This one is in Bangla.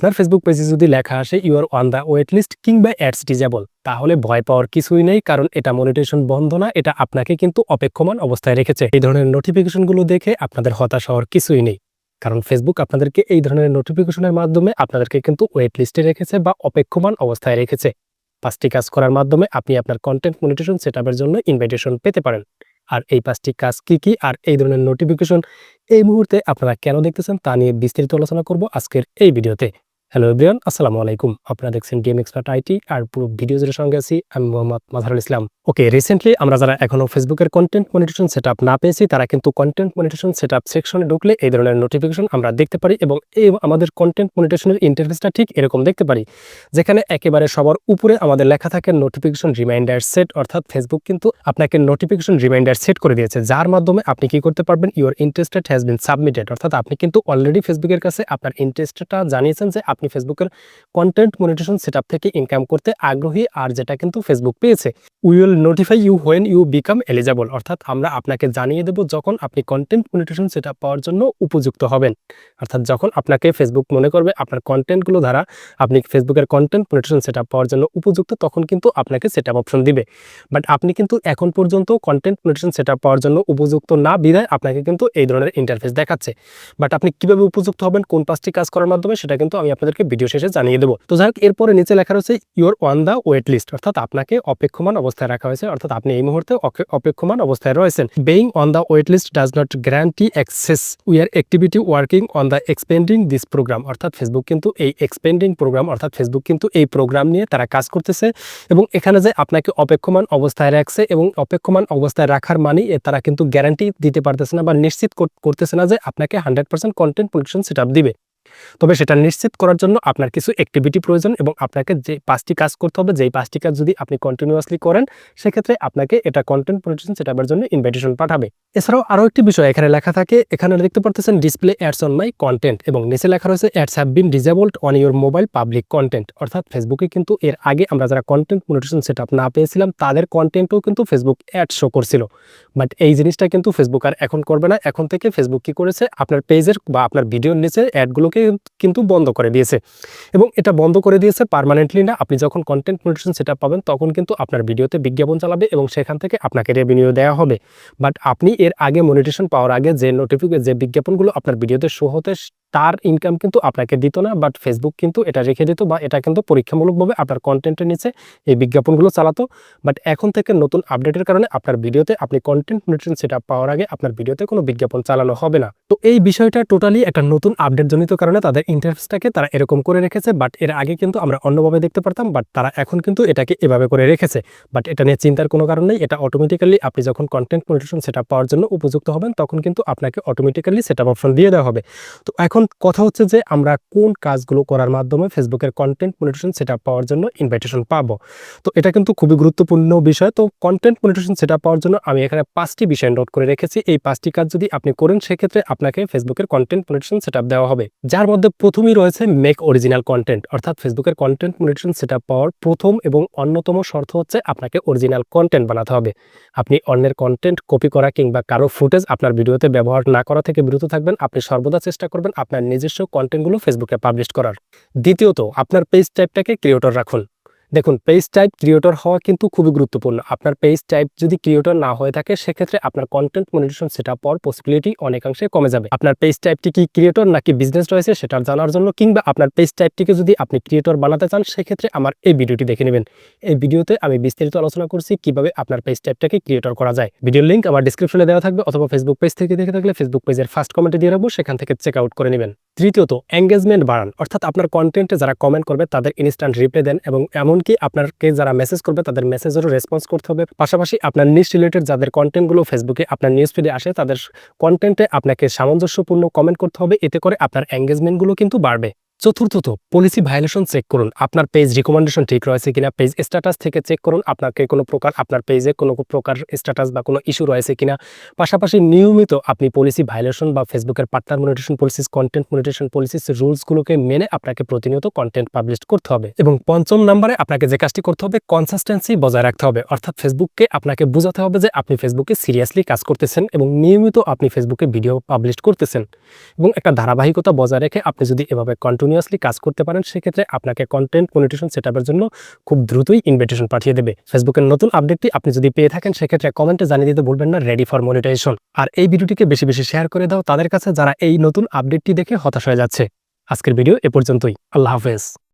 আপনার ফেসবুক পেজে যদি লেখা আসে you are on the wait list কিংবা অ্যাডস ডিজেবল তাহলে ভয় পাওয়ার কিছুই নেই, কারণ এটা মনিটেশন বন্ধ না, এটা আপনাকে কিন্তু অপেক্ষমান অবস্থায় রেখেছে। এই ধরনের নোটিফিকেশনগুলো দেখে আপনাদের হতাশ হওয়ার কিছুই নেই, কারণ ফেসবুক আপনাদেরকে এই ধরনের নোটিফিকেশনের মাধ্যমে আপনাদেরকে কিন্তু ওয়েট লিস্টে রেখেছে বা অপেক্ষমান অবস্থায় রেখেছে। পাঁচটি কাজ করার মাধ্যমে আপনি আপনার কন্টেন্ট মনিটেশন সেটআপের জন্য ইনভাইটেশন পেতে পারেন। আর এই পাঁচটি কাজ কি কি? আর এই ধরনের নোটিফিকেশন এই মুহূর্তে আপনারা কেন দেখতেছেন তা নিয়ে বিস্তারিত আলোচনা করব আজকের এই ভিডিওতে। হ্যালো এভরিওয়ান আসসালামু আলাইকুম আপনারা দেখছেন ডিএম এক্সপার্ট আইটি আর পুরো ভিডিও জুড়ে সঙ্গে আছি আমি মোহাম্মদ মাজারুল ইসলাম। ওকে রিসেন্টলি আমরা যারা এখনও ফেসবুকের কন্টেন্ট মনিটেশন সেটআপ না পেয়েছি, তারা কিন্তু কন্টেন্ট মনিটেশন সেটআপ সেকশনে ঢুকলে এই ধরনের নোটিফিকেশন আমরা দেখতে পারি এবং এই আমাদের কন্টেন্ট মনিটেশনের ইন্টারফেসটা ঠিক এরকম দেখতে পারি, যেখানে একেবারে সবার উপরে আমাদের লেখা থাকে নোটিফিকেশন রিমাইন্ডার সেট অর্থাৎ ফেসবুক কিন্তু আপনাকে নোটিফিকেশন রিমাইন্ডার সেট করে দিয়েছে, যার মাধ্যমে আপনি কি করতে পারবেন your interested has been submitted অর্থাৎ আপনি কিন্তু অলরেডি ফেসবুকের কাছে আপনার ইন্টারেস্টটা জানিয়েছেন যে আপনি ফেসবুকের কন্টেন্ট মনিটেশন সেটআপ থেকে ইনকাম করতে আগ্রহী আর যেটা কিন্তু ফেসবুক পেয়েছে will notify you when you become eligible অর্থাৎ আমরা আপনাকে জানিয়ে দেব যখন আপনি কন্টেন্ট মনিটেশন সেটআপ পাওয়ার জন্য উপযুক্ত হবেন। অর্থাৎ যখন আপনাকে ফেসবুক মনে করবে আপনার কন্টেন্টগুলো দ্বারা আপনি ফেসবুকের কন্টেন্ট মনিটেশন সেটআপ পাওয়ার জন্য উপযুক্ত, তখন কিন্তু আপনাকে সেটআপ অপশন দিবে। বাট আপনি কিন্তু এখন পর্যন্ত কন্টেন্ট মনিটেশন সেটআপ পাওয়ার জন্য উপযুক্ত না বিধায় আপনাকে কিন্তু এই ধরনের ইন্টারফেস দেখাচ্ছে। বাট আপনি কীভাবে উপযুক্ত হবেন, কোন পাঁচটি কাজ করার মাধ্যমে, সেটা কিন্তু আমি আপনাদেরকে ভিডিও শেষে জানিয়ে দেবো। তো যাই হোক, এরপরে নিচে লেখা রয়েছে your on the wait list অর্থাৎ আপনাকে অপেক্ষমান অবস্থায় রাখা হয়েছে। অর্থাৎ আপনি এই মুহূর্তে অপেক্ষমান অবস্থায় রয়েছেন। Being on the wait list does not guarantee access we are activity working on the expending this program অর্থাৎ ফেসবুক কিন্তু এই এক্সপেন্ডিং প্রোগ্রাম অর্থাৎ ফেসবুক কিন্তু এই প্রোগ্রাম নিয়ে তারা কাজ করতেছে এবং এখানে যে আপনাকে অপেক্ষমান অবস্থায় রাখছে এবং অপেক্ষমান অবস্থায় রাখার মানে তারা কিন্তু গ্যারান্টি দিতে পারতেছে না বা নিশ্চিত করতেছে না যে আপনাকে hundred percent content production set দিবে। তবে সেটা নিশ্চিত করার জন্য আপনার কিছু অ্যাক্টিভিটি প্রয়োজন এবং আপনাকে যে পাঁচটি কাজ করতে হবে, যেই পাঁচটি কাজ যদি আপনি কন্টিনিউয়াসলি করেন, সেক্ষেত্রে আপনাকে এটা কন্টেন্ট প্রোডাকশন সেটাপের জন্য ইনভাইটেশন পাঠাবে। এছাড়াও আরও একটি বিষয় এখানে লেখা থাকে, এখানে দেখতে পারতেছেন display ads on my content এবং নিচে লেখা রয়েছে ads have been disabled on your mobile public content অর্থাৎ ফেসবুকে কিন্তু এর আগে আমরা যারা কন্টেন্ট মনিটেশন সেট না পেয়েছিলাম, তাদের কন্টেন্টও কিন্তু ফেসবুক অ্যাড শো করছিল। বাট এই জিনিসটা কিন্তু ফেসবুক আর এখন করবে না। এখন থেকে ফেসবুক কি করেছে? আপনার পেজের বা আপনার ভিডিওর নিচে অ্যাডগুলোকে কিন্তু বন্ধ করে দিয়েছে। এবং এটা বন্ধ করে দিয়েছে পারমানেন্টলি না, আপনি যখন কন্টেন্ট মনিটেশন সেট পাবেন তখন কিন্তু আপনার ভিডিওতে বিজ্ঞাপন চালাবে এবং সেখান থেকে আপনাকে রেভিনিউ দেওয়া হবে। বাট আপনি এর আগে মনিটেশন পাওয়ার আগে যে নোটিফিকেশন যে বিজ্ঞাপনগুলো আপনার ভিডিওতে শো হতে তার ইনকাম কিন্তু আপনাকে দিত না বাট ফেসবুক কিন্তু এটা রেখে দিত বা এটা কিন্তু পরীক্ষামূলকভাবে আপনার কন্টেন্টের নিচে এই বিজ্ঞাপনগুলো চালাতো। বাট এখন থেকে নতুন আপডেটের কারণে আপনার ভিডিওতে আপনি কন্টেন্ট মনিটরিং সেট পাওয়ার আগে আপনার ভিডিওতে কোনো বিজ্ঞাপন চালানো হবে না। তো এই বিষয়টা টোটালি একটা নতুন আপডেট জনিত কারণে তাদের ইন্টারফেসটাকে তারা এরকম করে রেখেছে বাট এর আগে কিন্তু আমরা অন্যভাবে দেখতে পারতাম বাট তারা এখন কিন্তু এটাকে এভাবে করে রেখেছে। বাট এটা নিয়ে চিন্তার কোনো কারণ নেই, এটা অটোমেটিক্যালি আপনি যখন কন্টেন্ট মনিটরিং সেট পাওয়ার জন্য উপযুক্ত হবেন, তখন কিন্তু আপনাকে অটোমেটিক্যালি সেট অপশন দিয়ে দেওয়া হবে। তো এখন কথা হচ্ছে যে আমরা কোন কাজগুলো করার মাধ্যমে ফেসবুকের কন্টেন্ট মনিটেশন সেট পাওয়ার জন্য ইনভাইটেশন পাবো। তো এটা কিন্তু খুবই গুরুত্বপূর্ণ বিষয়। তো কন্টেন্ট মনিটেশন সেট পাওয়ার জন্য আমি এখানে পাঁচটি বিষয় নোট করে রেখেছি। এই পাঁচটি কাজ যদি আপনি করেন, সেক্ষেত্রে আপনাকে ফেসবুকের কন্টেন্ট মনিটেশন সেট দেওয়া হবে। যার মধ্যে প্রথমেই রয়েছে মেক অরিজিনাল কন্টেন্ট অর্থাৎ ফেসবুকের কন্টেন্ট মনিটেশন সেট পাওয়ার প্রথম এবং অন্যতম শর্ত হচ্ছে আপনাকে অরিজিনাল কন্টেন্ট বানাতে হবে। আপনি অন্যের কন্টেন্ট কপি করা কিংবা কারও ফুটেজ আপনার ভিডিওতে ব্যবহার না করা থেকে বিরত থাকবেন। আপনি সর্বদা চেষ্টা করবেন আপনার নিজস্ব কন্টেন্টগুলো ফেসবুকে পাবলিশ করার। দ্বিতীয়ত আপনার পেজ টাইপটাকে ক্রিয়েটর রাখুন। দেখুন পেজ টাইপ ক্রিয়েটর হওয়া কিন্তু খুবই গুরুত্বপূর্ণ। আপনার পেজ টাইপ যদি ক্রিয়েটর না হয়ে থাকে, সেক্ষেত্রে আপনার content monetisation set up possibility অনেকাংশে কমে যাবে। আপনার পেজ টাইপটি কি ক্রিয়েটর নাকি বিজনেস রয়েছে সেটা জানার জন্য কিংবা আপনার পেজ টাইপটিকে যদি আপনি ক্রিয়েটর বানাতে চান, সেক্ষেত্রে আমার এই ভিডিওটি দেখে নেবেন। এই ভিডিওতে আমি বিস্তারিত আলোচনা করছি কীভাবে আপনার পেজ টাইপটাকে ক্রিয়েটর করা যায়। ভিডিওর লিঙ্ক আমার ডিসক্রিপশনে দেওয়া থাকবে, অথবা ফেসবুক পেজ থেকে দেখে থাকলে ফেসবুক পেজের ফার্স্ট কমেন্টে দিয়ে রাখব, সেখান থেকে চেক আউট করে নেবেন। তৃতীয়ত এঙ্গেজমেন্ট বাড়ান। অর্থাৎ আপনার কন্টেন্টে যারা কমেন্ট করবে, তাদের ইনস্ট্যান্ট রিপ্লাই দেন এবং এমনকি আপনাকে যারা মেসেজ করবে, তাদের মেসেজেরও রেসপন্স করতে হবে। পাশাপাশি আপনার নিউজ রিলেটেড যাদের কন্টেন্টগুলো ফেসবুকে আপনার নিউজ ফিডে আসে, তাদের কন্টেন্টে আপনাকে সামঞ্জস্যপূর্ণ কমেন্ট করতে হবে। এতে করে আপনার এঙ্গেজমেন্টগুলো কিন্তু বাড়বে। চতুর্থত পলিসি ভায়োলেশন চেক করুন। আপনার পেজ রিকমেন্ডেশন ঠিক রয়েছে কিনা পেজ স্ট্যাটাস থেকে চেক করুন, আপনাকে কোনো প্রকার, আপনার পেজে কোনো প্রকার স্ট্যাটাস বা কোনো ইস্যু রয়েছে কিনা। পাশাপাশি নিয়মিত আপনি পলিসি ভায়োলেশন বা ফেসবুকের partner monetization policies content monetization policies রুলসগুলোকে মেনে আপনাকে প্রতিনিয়ত কন্টেন্ট পাবলিশ করতে হবে। এবং পঞ্চম নাম্বারে আপনাকে যে কাজটি করতে হবে কনসিস্টেন্সি বজায় রাখতে হবে। অর্থাৎ ফেসবুককে আপনাকে বোঝাতে হবে যে আপনি ফেসবুকে সিরিয়াসলি কাজ করতেছেন এবং নিয়মিত আপনি ফেসবুকে ভিডিও পাবলিশ করতেছেন। এবং একটা ধারাবাহিকতা বজায় রেখে আপনি যদি এভাবে কন্টিনিউ কন্টিনিউয়াসলি কাজ করতে পারেন, সেক্ষেত্রে আপনাকে কন্টেন্ট মনিটেশন সেট জন্য খুব দ্রুতই ইনভিটেশন পাঠিয়ে দেবে। ফেসবুকের নতুন আপডেটটি আপনি যদি পেয়ে থাকেন, সেক্ষেত্রে কমেন্টে জানিয়ে দিতে বলবেন না রেডি ফর মনিটাইজেশন আর এই ভিডিওটিকে বেশি বেশি শেয়ার করে দাও তাদের কাছে, যারা এই নতুন আপডেটটি দেখে হতাশ হয়ে যাচ্ছে। আজকের ভিডিও এ পর্যন্তই। আল্লাহ হাফেজ।